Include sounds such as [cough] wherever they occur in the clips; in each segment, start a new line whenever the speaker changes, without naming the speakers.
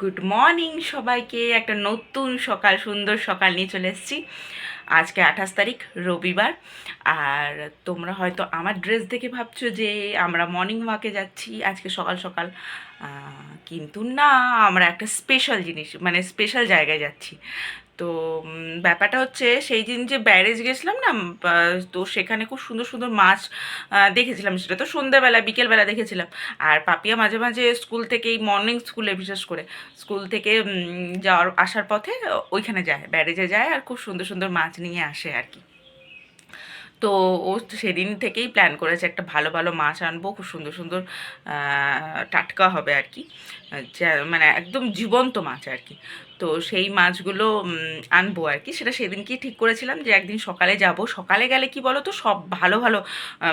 Good morning সবাইকে, একটা নতুন সকাল, সুন্দর সকাল নিয়ে চলে এসেছি। আজকে আঠাশ তারিখ, রবিবার। আর তোমরা হয়তো আমার ড্রেস দেখে ভাবছ যে আমরা মর্নিং ওয়াকে যাচ্ছি, আজকে সকাল সকাল। কিন্তু না, আমরা একটা স্পেশাল জিনিস মানে স্পেশাল জায়গায় যাচ্ছি। তো ব্যাপারটা হচ্ছে সেই দিন যে ব্যারেজ গেছিলাম না তো সেখানে খুব সুন্দর সুন্দর মাছ দেখেছিলাম। সেটা তো সন্ধ্যেবেলা, বিকেলবেলা দেখেছিলাম। আর পাপিয়া মাঝে মাঝে স্কুল থেকে, এই মর্নিং স্কুলে বিশেষ করে, স্কুল থেকে যাওয়ার, আসার পথে ওইখানে যায়, ব্যারেজে যায় আর খুব সুন্দর সুন্দর মাছ নিয়ে আসে আর কি তো ও সেদিন থেকেই প্ল্যান করেছে একটা ভালো ভালো মাছ আনব, খুব সুন্দর সুন্দর টাটকা হবে আর কি মানে একদম জীবন্ত মাছ আর কি তো সেই মাছগুলো আনব আর কি। সেটা সেদিনকেই ঠিক করেছিলাম যে একদিন সকালে যাব। সকালে গেলে কি বলো তো সব ভালো ভালো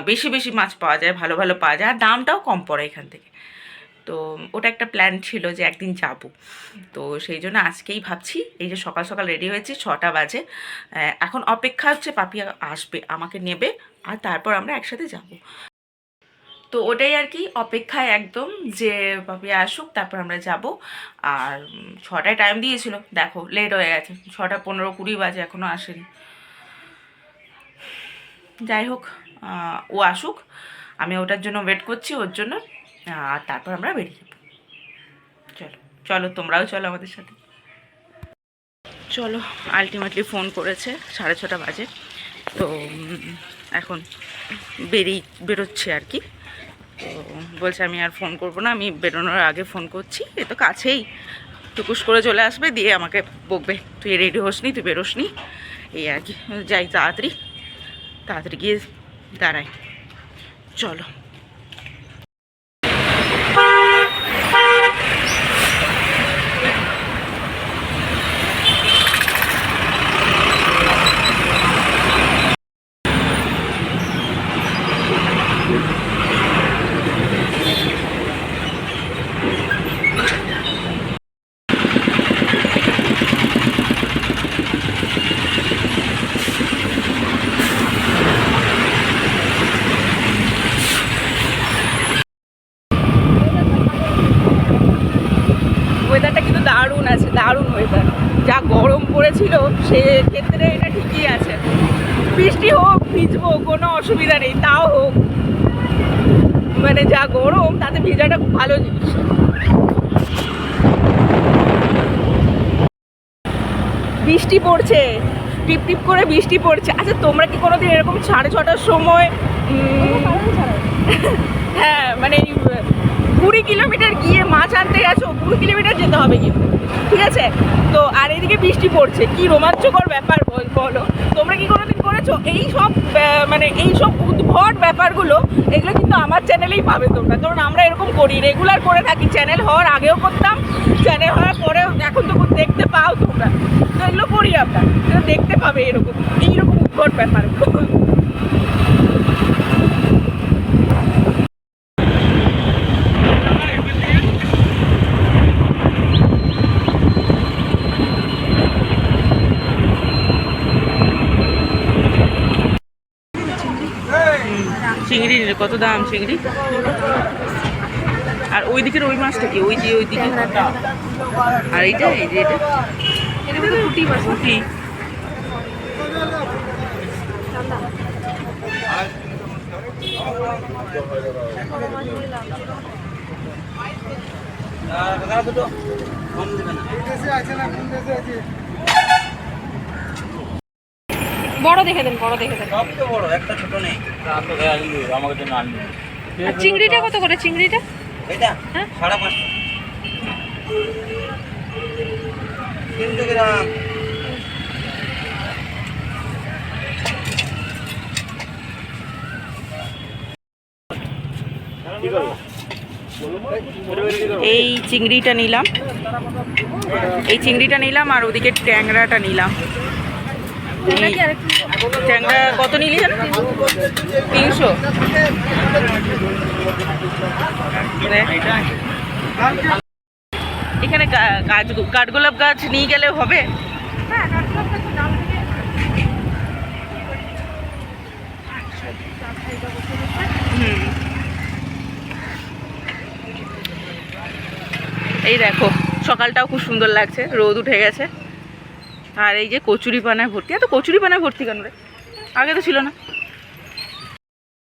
বেশি বেশি মাছ পাওয়া যায়, ভালো ভালো পাওয়া যায়। আর দামটাও কম পড়ে এখান থেকে। তো ওটা একটা প্ল্যান ছিল যে একদিন যাব। তো সেই জন্য আজকেই ভাবছি, এই যে সকাল সকাল রেডি হয়েছি, ছটা বাজে। এখন অপেক্ষা হচ্ছে পাপিয়া আসবে, আমাকে নেবে, আর তারপর আমরা একসাথে যাব। তো ওটাই আর কি, অপেক্ষায় একদম যে পাপিয়া আসুক, তারপর আমরা যাব। আর ছটায় টাইম দিয়েছিল, দেখো লেট হয়ে গেছে, ছটা পনেরো কুড়ি বাজে এখনও আসেনি। যাই হোক ও আসুক, আমি ওটার জন্য ওয়েট করছি ওর জন্য, আর তারপর আমরা বেরিয়ে যাব। চলো চলো, তোমরাও চলো আমাদের সাথে। চলো আলটিমেটলি ফোন করেছে, সাড়ে ছটা বাজে। তো এখন বেরিয়ে, বেরোচ্ছে আর কি। বলছে আমি আর ফোন করব না, আমি বেরোনোর আগে ফোন করছি, এ তো কাছেই। টুকুস করে চলে আসবে, দিয়ে আমাকে বকবে, তুই রেডি হোসনি, তুই বেরোস নি এই আর কি, যাই তাড়াতাড়ি তাড়াতাড়ি গিয়ে দাঁড়াই। চলো ওয়েদারটা কিন্তু দারুণ আছে দারুণ ওয়েদার যা গরম সেক্ষেত্রে এটা ঠিকই আছে। বৃষ্টি হোক ভিজবো কোনো অসুবিধা নেই তাও হোক। মানে যা গরম তাতে ভিজাটা খুব ভালো জিনিস। বৃষ্টি পড়ছে টিপ টিপ করে বৃষ্টি পড়ছে। আচ্ছা তোমরা কি কোনোদিন এরকম সাড়ে ছটার সময় হ্যাঁ মানে কুড়ি কিলোমিটার গিয়ে মাছ আনতে গেছো, কুড়ি কিলোমিটার যেতে হবে কিন্তু, ঠিক আছে? তো, আর এদিকে বৃষ্টি পড়ছে, কি রোমাঞ্চকর ব্যাপার বল- তোমরা কি কোনোদিন করেছ? এই সব মানে এই সব উদ্ভট ব্যাপারগুলো, এগুলো কিন্তু আমার চ্যানেলেই পাবে তোমরা। কারণ আমরা এরকম করি রেগুলার করে থাকি চ্যানেল হওয়ার আগেও করতাম চ্যানেল হওয়ার পরেও, এখন তো দেখতে পাও তোমরা। তো এগুলো করি তো দেখতে পাবে এরকম, এইরকম উদ্ভট ব্যাপারগুলো চিংড়ি নিলে কত দাম চিংড়ি আর ওই দিকের ওই মাছটা কি ওই যে ওই দিকে আর এইটা এই যে এটা পুটি মাছ পুটি
বড় দেখে দেন বড় দেখে দেন।
সব তো বড় একটা ছোট নেই। আমাকে জন্য
আর চিংড়িটা কত করে চিংড়িটা?
এটা
হ্যাঁ?
সাড়ে পাঁচশো। তিনশো গ্রাম।
এই চিংড়িটা নিলাম। এই চিংড়িটা নিলাম আর ওদিকে ট্যাংরাটা নিলাম। ট্যাংরা কত নিলি জানো? তিনশো। এখানে গাছ কাঠগোলাপ গাছ নিয়ে গেলে হবে? এই দেখো সকালটাও খুব সুন্দর লাগছে রোদ উঠে গেছে। আর এই যে কচুরি পানায় ভর্তি। এত কচুরি পানায় ভর্তি কেন রে? আগে তো ছিল না।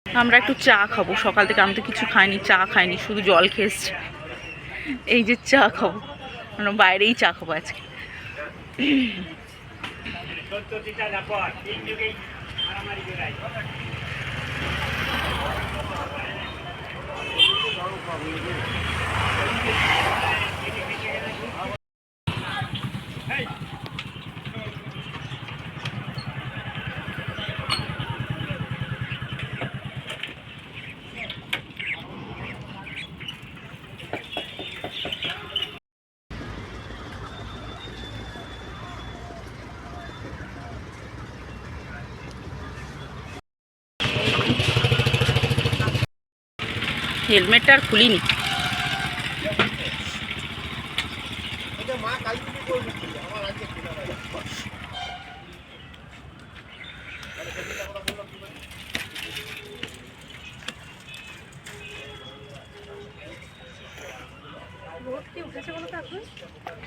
আমরা একটু চা খাব। সকাল থেকে আমি তো কিছু খাইনি, চা খাইনি, শুধু জল খেয়েছি। এই যে চা খাব। আমরা বাইরেই চা খাব আজকে। হেলমেটটা আর খুলিনি।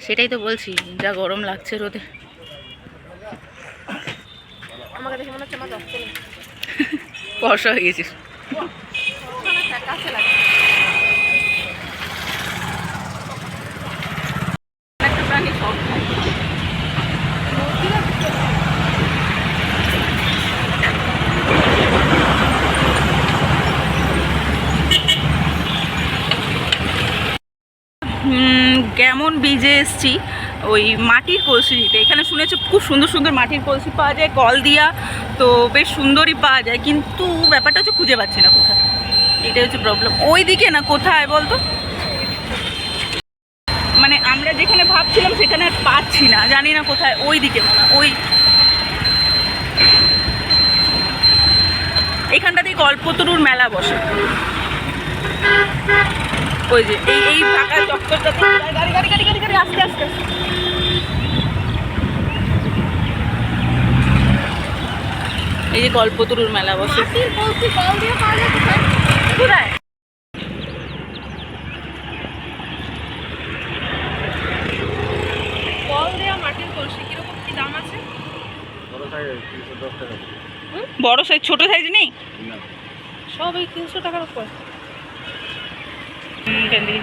সেটাই তো বলছি যা গরম লাগছে রোদে।
আমাকে দেখে মনে হচ্ছে আমার
বর্ষা হয়ে গেছিস
কাছে লাগে
একটা প্রাণী সব খায়। কেমন বীজে এসছি, ওই মাটির কলসি দিতে এখানে শুনেছি, খুব সুন্দর সুন্দর মাটির কলসি পাওয়া যায় কল দিয়া তো বেশ সুন্দরই পাওয়া যায়, কিন্তু ব্যাপারটা হচ্ছে খুঁজে পাচ্ছি না কোথায়। এটাই হচ্ছে প্রবলেম ওই দিকে না, কোথায় বলতো? মানে আমরা যেখানে ভাবছিলাম, সেখানে আর পাচ্ছি না। জানি না কোথায় ওই দিকে ওই এখানটাতেই কল্পতরুর মেলা বসে। ওই যে, এই এই ফাঁকা চক্করটাতে গাড়ি গাড়ি গাড়ি গাড়ি গাড়ি আস্তে আস্তে। এই যে কল্পতরুর মেলা বসে।
কোথায়?
বড় সাইজ ছোট সাইজ নেই?
সব এই তিনশো টাকার উপর
হুম, এখান থেকে।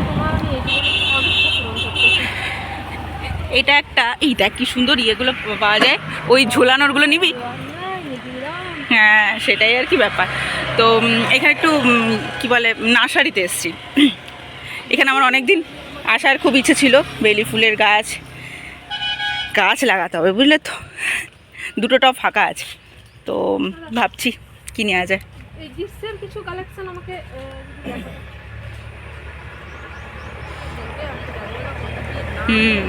তোমার আমি এইগুলো অনেক পূরণ করতেছি
এটা একটা এই দেখ কি সুন্দর ইয়েগুলো পাওয়া যায়। ওই ঝোলানোরগুলো নিবি? হ্যাঁ সেটাই আর কি ব্যাপার। তো এখানে একটু কি বলে নার্সারিতে এসেছি। এখানে আমার অনেক দিন আসার খুব ইচ্ছে ছিল বেলি ফুলের গাছ। গাছ লাগাতে হবে বুঝলে তো? দুটো টব ফাঁকা আছে। তো ভাবছি কি নেওয়া যায়।
কিছু কালেকশন আমাকে।
হুম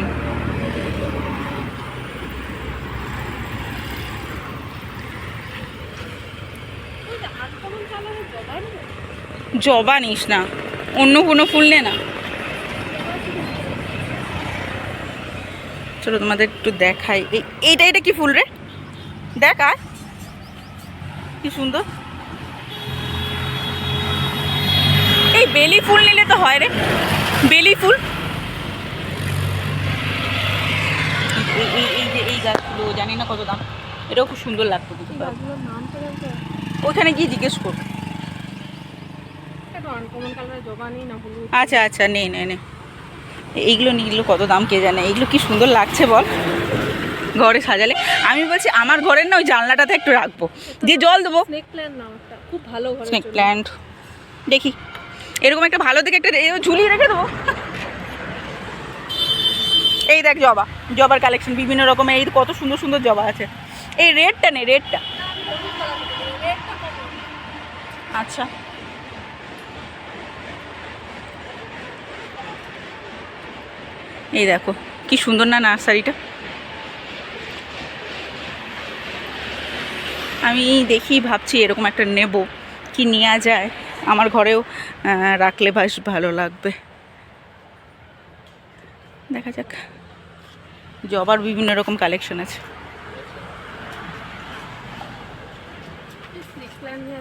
ওই যে আটকমন কালারের জবা
নিস না। অন্য কোনো ফুল নে না। চলো তোমাদের একটু দেখাই। এই এইটা এটা কি ফুল রে? দেখ আর। কি সুন্দর। এই বেলি ফুল নিলে তো হয় রে। বেলি ফুল। এই যে এই গাছগুলো, জানি না কত দাম। এটাও খুব সুন্দর লাগতো ওখানে গিয়ে জিজ্ঞেস করব আচ্ছা আচ্ছা নেই নেই নেই এইগুলো নিগুলো কত দাম কে জানে? এইগুলো কি সুন্দর লাগছে বল। ঘরে সাজালে। আমি বলছি আমার ঘরের না ওই জানলাটাতে একটু রাখব। দিয়ে জল দেবো।
খুব ভালো
স্নেক প্ল্যান্ট দেখি। এরকম একটা ভালো দেখে একটা ঝুলিয়ে রেখে দেবো। এই দেখ জবা। জবার কালেকশন বিভিন্ন রকমের। এই কত সুন্দর সুন্দর জবা আছে। এই রেডটা নেই রেডটা। আচ্ছা। এই দেখো, কি সুন্দর না নার্সারিটা। আমি দেখি ভাবছি এরকম একটা নেব, কি নেওয়া যায়। আমার ঘরেও রাখলে বেশ ভালো লাগবে। দেখা যাক। জবার বিভিন্ন রকম কালেকশন আছে।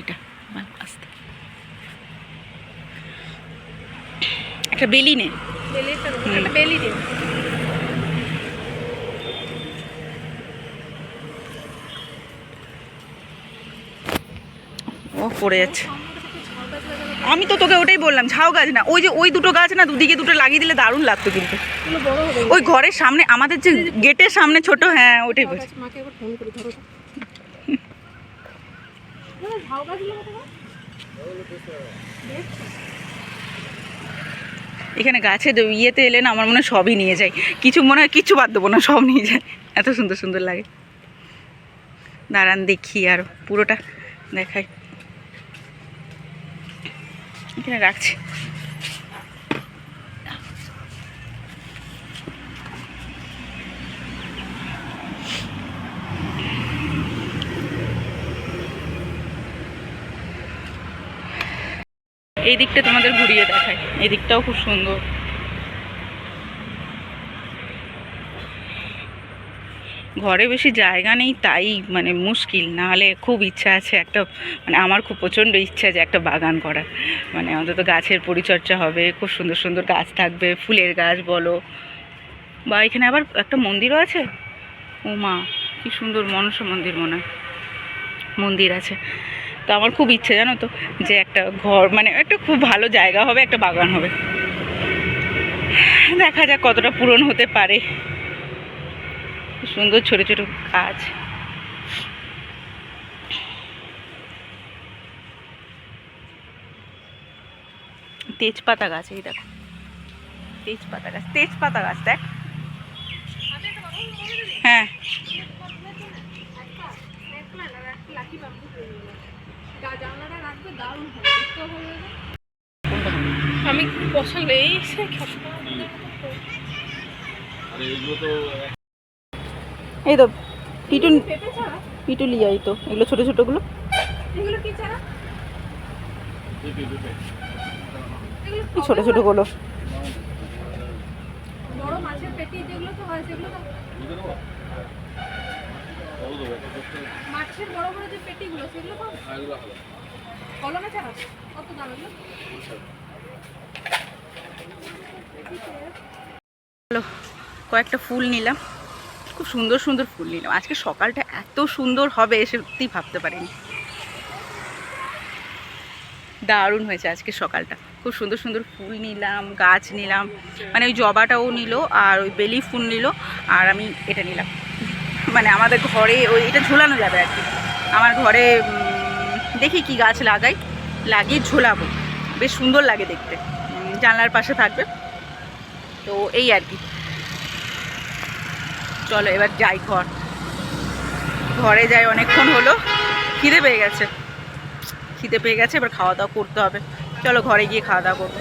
এটা আস্তে। একটা বেলি নে।
বেলি দিন
ও পড়ে যাচ্ছে। আমি তো তোকে ওটাই বললাম ঝাউ গাছ না। ওই যে ওই দুটো গাছ না দুদিকে দুটো লাগিয়ে দিলে দারুণ লাগতো কিন্তু। ওই ঘরের সামনে আমাদের যে গেটের সামনে ছোট হ্যাঁ ওটাই বলছি
গাছ মাকে একবার ফোন করি ধরো তো। মানে
এখানে গাছে ইয়েতে এলে না আমার মনে হয় সবই নিয়ে যায়। কিছু মনে হয় কিছু বাদ দেবো না, সব নিয়ে যায়। এত সুন্দর সুন্দর লাগে। দাঁড়ান দেখি আর পুরোটা দেখাই। এখানে রাখছি। এই দিকটা তোমাদের ঘুরিয়ে দেখায় এই দিকটাও খুব সুন্দর। ঘরে বেশি জায়গা নেই, তাই মানে মুশকিল। নাহলে খুব ইচ্ছা আছে একটা মানে আমার খুব প্রচণ্ড ইচ্ছা যে একটা বাগান করার। মানে অন্তত গাছের পরিচর্যা হবে, খুব সুন্দর সুন্দর গাছ থাকবে, ফুলের গাছ বলো। বা এখানে আবার একটা মন্দিরও আছে? ও মা কি সুন্দর মনসা মন্দির মনে হয়। মন্দির আছে। তো আমার খুব ইচ্ছে, জানো তো, যে একটা ঘর মানে একটা খুব ভালো জায়গা হবে, একটা বাগান হবে। দেখা যাক কতটা পূরণ হতে পারে। সুন্দর ছোট ছোট গাছ। তেজপাতা গাছ, এই দেখো। তেজপাতা গাছ তেজপাতা গাছ, দেখ? হ্যাঁ।
জানলাটা রাখবে দারুণ হবে দেখতে ভালো লাগবে। আমি পছন্দ? এই সে খেতে
আরে এগুলো তো
এই তো
ছাড়া?
পিটুলিয়া এই তো এগুলো ছোট ছোটগুলো।
এগুলো কি
এই ছোট ছোটগুলো।
বড় মাছের পেটি যেগুলো তো হয় সেগুলো তো মাছের বড় বড় যে পেটিগুলো সেগুলো
হ্যাঁ
কলমে ছাড়া? কত দাম
হলো কয়েকটা ফুল নিলাম। খুব সুন্দর সুন্দর ফুল নিলাম। আজকে সকালটা এত সুন্দর হবে সত্যি ভাবতে পারিনি। দারুণ হয়েছে আজকে সকালটা। খুব সুন্দর সুন্দর ফুল নিলাম গাছ নিলাম। মানে ওই জবাটাও নিল আর ওই বেলি ফুল নিল। আর আমি এটা নিলাম। মানে আমাদের ঘরে ওই এটা ঝোলানো যাবে আর কি। আমার ঘরে দেখি কি গাছ লাগাই, লাগিয়ে ঝোলাবো। বেশ সুন্দর লাগে দেখতে। জানলার পাশে থাকবে। তো এই আর কি। চলো এবার যাই ঘর। ঘরে যাই, অনেকক্ষণ হলো। খিদে পেয়ে গেছে। খিদে পেয়ে গেছে, এবার খাওয়া দাওয়া করতে হবে। চলো ঘরে গিয়ে খাওয়া দাওয়া করব।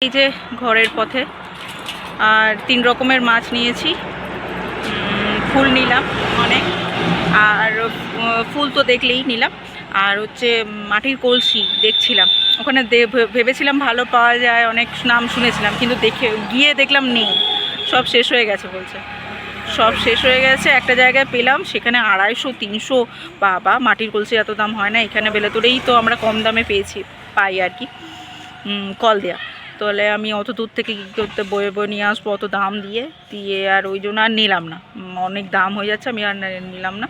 এই যে ঘরের পথে আর তিন রকমের মাছ নিয়েছি। ফুল নিলাম অনেক। আর ফুল তো দেখলেই নিলাম। আর হচ্ছে মাটির কলসি দেখছিলাম। ওখানে ভেবেছিলাম ভালো পাওয়া যায়, অনেক নাম শুনেছিলাম, কিন্তু দেখে, গিয়ে দেখলাম নেই। সব শেষ হয়ে গেছে বলছে। সব শেষ হয়ে গেছে। একটা জায়গায় পেলাম, সেখানে আড়াইশো, তিনশো, বাবা, মাটির কলসি এত দাম হয় না, এখানে বেলেতরেই তো আমরা কম দামে পেয়েছি, পাই আর কি। কল দেয়া। তাহলে আমি অত দূর থেকে কী করতে বয়ে বয়ে নিয়ে আসব অত দাম দিয়ে দিয়ে আর ওই জন্য আর নিলাম না। অনেক দাম হয়ে যাচ্ছে, আমি আর নিলাম না।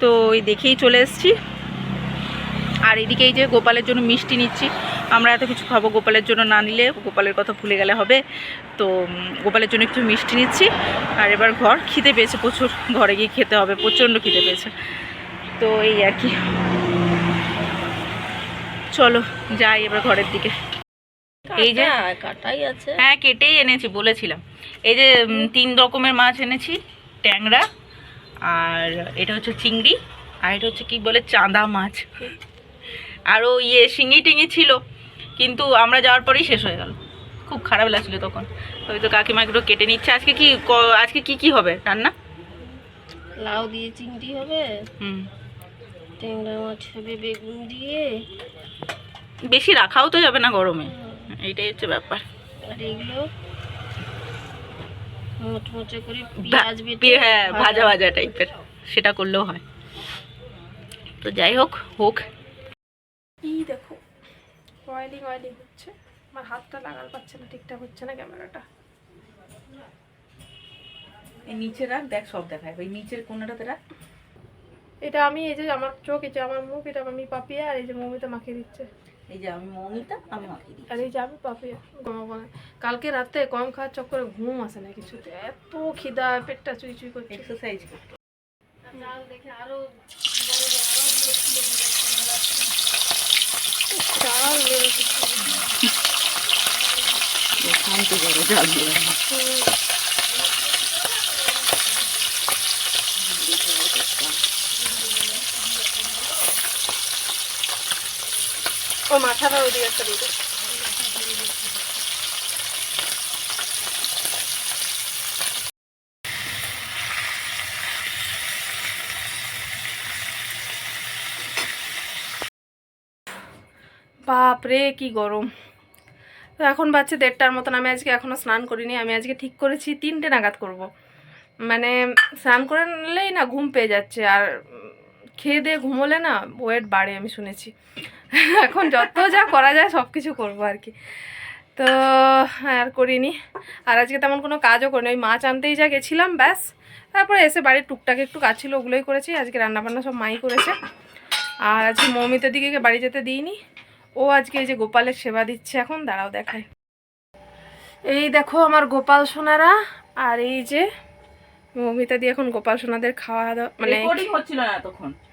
তো ওই দেখেই চলে এসছি। আর এদিকে এই যে গোপালের জন্য মিষ্টি নিচ্ছি। আমরা এত কিছু খাব গোপালের জন্য না নিলে, গোপালের কথা ভুলে গেলে হবে। তো গোপালের জন্য একটু মিষ্টি নিচ্ছি। আর এবার ঘর খিদে পেয়েছে প্রচুর। ঘরে গিয়ে খেতে হবে, প্রচণ্ড খিদে পেয়েছে। তো এই আর কি। চলো, যাই এবার ঘরের দিকে। এই যে
কাটাই আছে।
হ্যাঁ কেটেই এনেছি বলেছিলাম। এই যে তিন রকমের মাছ এনেছি ট্যাংরা আর এটা হচ্ছে চিংড়ি আর এটা হচ্ছে কি বলে চাঁদা মাছ। আরও ইয়ে শিঙি টিঙি ছিল কিন্তু আমরা যাওয়ার পরেই শেষ হয়ে গেল। খুব খারাপ লাগছিল তখন। ওই তো কাকিমা একটু কেটে নিচ্ছে। আজকে কি ক- আজকে কি কি হবে রান্না?
লাউ দিয়ে চিংড়ি হবে
হুম।
ট্যাংরা মাছ হবে বেগুন দিয়ে।
বেশি রাখাও তো যাবে না গরমে। এইটাই হচ্ছে ব্যাপার।
আর এগুলো মোচমোচে করে পেঁয়াজ বেটে
হ্যাঁ ভাজা। ভাজা টাইপের সেটা করলেও হয়। তো যাই হোক হোক।
কি দেখো অয়েলিং অয়েলিং হচ্ছে। আমার হাতটা লাগাল পাচ্ছে না ঠিকঠাক হচ্ছে না ক্যামেরাটা।
এই নিচে রাখ দেখ সব দেখায় ওই নিচের কোনাটাতে রাখ।
এটা আমি এই যে আমার চোখ এই যে আমার মুখ এটা আমি পাপিয়া আর এই যে মমিতা মাখিয়ে দিচ্ছে।
এই যে আমি মৌমিতা আমি মাখিয়ে দিই
আর এই যে আমি ঘুমাবো কালকে রাতে কম খাওয়ার চক্করে ঘুম আসে না কিছুতে। এত খিদা পেটটা চুই চুই করছে।
এক্সারসাইজ করতে।
দেখে আরও চাল বেরোচ্ছে।
শান্তি করে জল দিয়ে
হুম। ও মাথাটা ওইদিকে একটা দিয়ে দে। বাপ রে, কি গরম তো এখন বাচ্চা দেড়টার মতন, আমি আজকে এখনও স্নান করিনি, আমি আজকে ঠিক করেছি তিনটে নাগাদ করব। মানে স্নান করে নিলেই না ঘুম পেয়ে যাচ্ছে, আর খেয়ে দিয়ে ঘুমোলে না ওয়েট বাড়ে আমি শুনেছি এখন যত যা করা যায় সব কিছু করব আর কি। তো আর করিনি। আর আজকে তেমন কোনো কাজও করিনি। ওই মাছ আনতেই যা গেছিলাম ব্যাস। তারপরে এসে বাড়ির টুকটাক একটু কাজ ছিল ওগুলোই করেছি। আজকে রান্নাবান্না সব মাই করেছে। আর আজকে মৌমিতার দিকে বাড়ি যেতে দিইনি। ও আজকে এই যে গোপালের সেবা দিচ্ছে এখন দাঁড়াও দেখায় এই দেখো আমার গোপাল সোনারা আর এই যে মৌমিতা দিয়ে এখন গোপাল সোনাদের খাওয়া দাওয়া মানে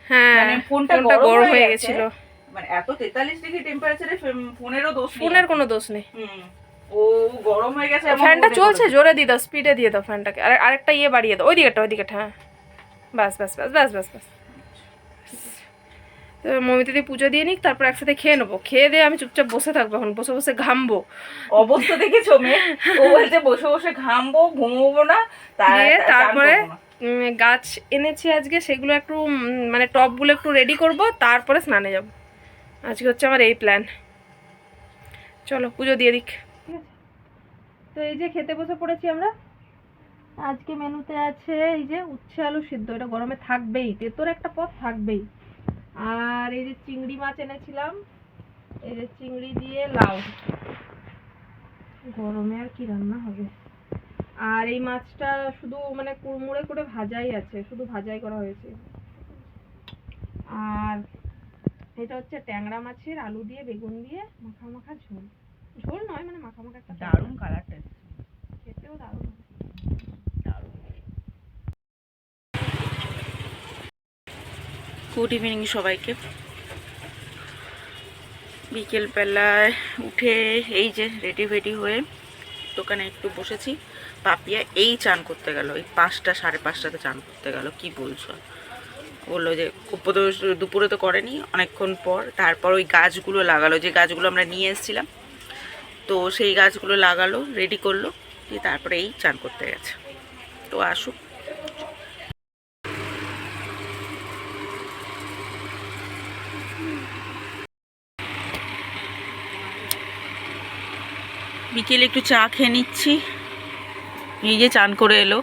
হ্যাঁ
মানে ফোনটা গরম হয়ে
হয়ে
গেছে।
গেছিল।
মানে এত তেতাল্লিশ ডিগ্রি টেম্পারেচারে ফোনেরও দোষ
ফোনের কোনো দোষ নেই।
ও গরম হয়ে গেছে
ফ্যানটা চলছে জোরে দিয়ে দাও স্পিডে দিয়ে দাও ফ্যানটাকে। আর আরেকটা ইয়ে বাড়িয়ে দাও ওই দিকেটা ওই দিকেটা হ্যাঁ। বাস বাস বাস বাস বাস বাস। পুজো দিয়ে নিক তারপর একসাথে খেয়ে নেব। খেয়ে দিয়ে আমি চুপচাপ বসে থাকব এখন বসে বসে ঘামবো।
অবস্থা দেখেছ মেয়ে? ও বলছে বসে বসে ঘামবো ঘুমবো না
তারপরে গাছ এনেছি আজকে সেগুলো একটু মানে টবগুলো একটু রেডি করব তারপরে স্নানে যাব। আজকে হচ্ছে আমার এই প্ল্যান চলো, পুজো দিয়ে দিক। তো এই যে খেতে বসে পড়েছি আমরা। আজকে মেনুতে আছে এই যে উচ্ছে আলু সিদ্ধ, এটা গরমে থাকবেই তেতোর একটা পথ থাকবেই। আর এই যে চিংড়ি মাছ এনেছিলাম, এই যে চিংড়ি দিয়ে লাউ। গরমে আর কি রান্না হবে? আর এই মাছটা শুধু মানে কুড়মুড়ে করে ভাজাই আছে, শুধু ভাজাই করা হয়েছে। আর এটা হচ্ছে ট্যাংরা মাছের আলু দিয়ে বেগুন দিয়ে মাখা মাখা ঝোল। ঝোল নয় মানে মাখা মাখা একটা
দারুণ কালারটা
খেতেও দারুণ।
গুড ইভিনিং সবাইকে। বিকেলবেলায় উঠে এই যে রেডি ফেডি হয়ে দোকানে একটু বসেছি। পাপিয়া এই চান করতে গেল এই পাঁচটা সাড়ে পাঁচটাতে চান করতে গেল কি বলছো? বলল যে উপরে দুপুরে তো করেনি, অনেকক্ষণ পর। তারপর ওই গাছগুলো লাগালো, যে গাছগুলো আমরা নিয়ে এসেছিলাম। তো সেই গাছগুলো লাগালো রেডি করল, দিয়ে তারপরে এই চান করতে গেছে। তো আসুক। বিকেলে একটু চা খেয়ে নিচ্ছি। যে চান করে এলো।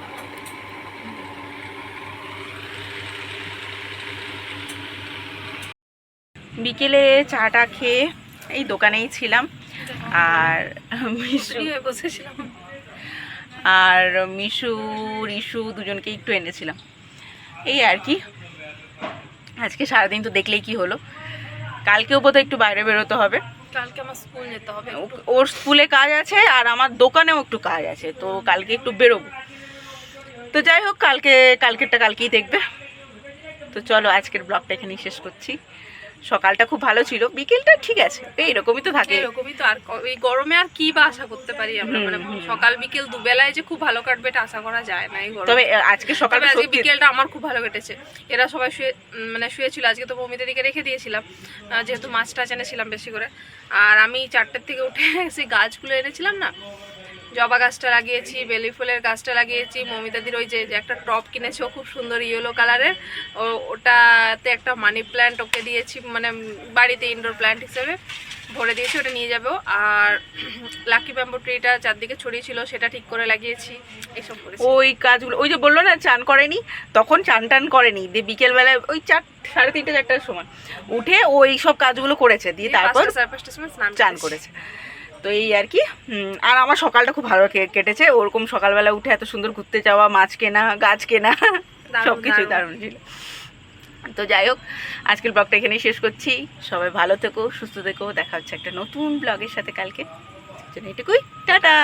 বিকেলে চাটা খেয়ে এই দোকানেই ছিলাম। আর মিশু
বসেছিলাম।
আর মিশু রিশু দুজনকে একটু এনেছিলাম। এই আর কি। আজকে সারাদিন তো দেখলেই কি হলো। কালকেও বোধহয় একটু বাইরে বেরোতে হবে।
কালকে আমার স্কুল যেতে হবে
ওর স্কুলে কাজ আছে আর আমার দোকানেও একটু কাজ আছে তো কালকে একটু বেরোবো। তো যাই হোক কালকে কালকেরটা কালকেই দেখবে। তো চলো আজকের ব্লগটা এখানেই শেষ করছি। সকালটা খুব ভালো ছিল। বিকেলটা ঠিক আছে এইরকমই তো থাকে।
এরকমই তো আর এই গরমে আর কি বা আশা করতে পারি আমরা? মানে সকাল বিকেল দুবেলায় যে খুব ভালো কাটবে এটা আশা করা যায় না এই গরমে।
তবে আজকে
তবে
সকালটা
আজকে বিকেলটা আমার খুব ভালো কেটেছে। এরা সবাই শুয়ে মানে শুয়েছিল। আজকে তো মমিদের দিকে রেখে দিয়েছিলাম। যেহেতু মাছ টাছ এনেছিলাম বেশি করে। আর আমি চারটের থেকে উঠে [laughs] সেই গাছগুলো এনেছিলাম না? জবা গাছটা লাগিয়েছি বেলি ফুলের গাছটা লাগিয়েছি মমিতাদির ওই যে একটা টপ কিনেছে ও খুব সুন্দর ইয়েলো কালারের ও ওটাতে একটা মানি প্ল্যান্ট ওকে দিয়েছি মানে বাড়িতে ইনডোর প্ল্যান্ট হিসেবে। ভরে দিয়েছি ওটা নিয়ে যাব। আর লাকি ব্যাম্বু ট্রিটা চারদিকে ছড়িয়েছিল সেটা ঠিক করে লাগিয়েছি। এইসব করেছি।
ওই কাজগুলো ওই যে বলল না চান করেনি তখন চান টান করেনি। দিয়ে বিকেলবেলায় ওই চার সাড়ে তিনটে চারটার সময় উঠে ওই সব কাজগুলো করেছে দিয়ে তারপর চান
করেছি।
তো এই আর কি আর আমার সকালটা খুব ভালো কেটেছে। ওরকম সকালবেলা উঠে এত সুন্দর ঘুরতে যাওয়া মাছ কেনা গাছ কেনা
সবকিছুই
সব কিছুই
দারুণ।
ছিল। তো যাই হোক আজকের ব্লগটা এখানেই শেষ করছি। সবাই ভালো থেকো সুস্থ থেকো। দেখা হচ্ছে একটা নতুন ব্লগের সাথে কালকে। জন্য এটুকুই। টাটা.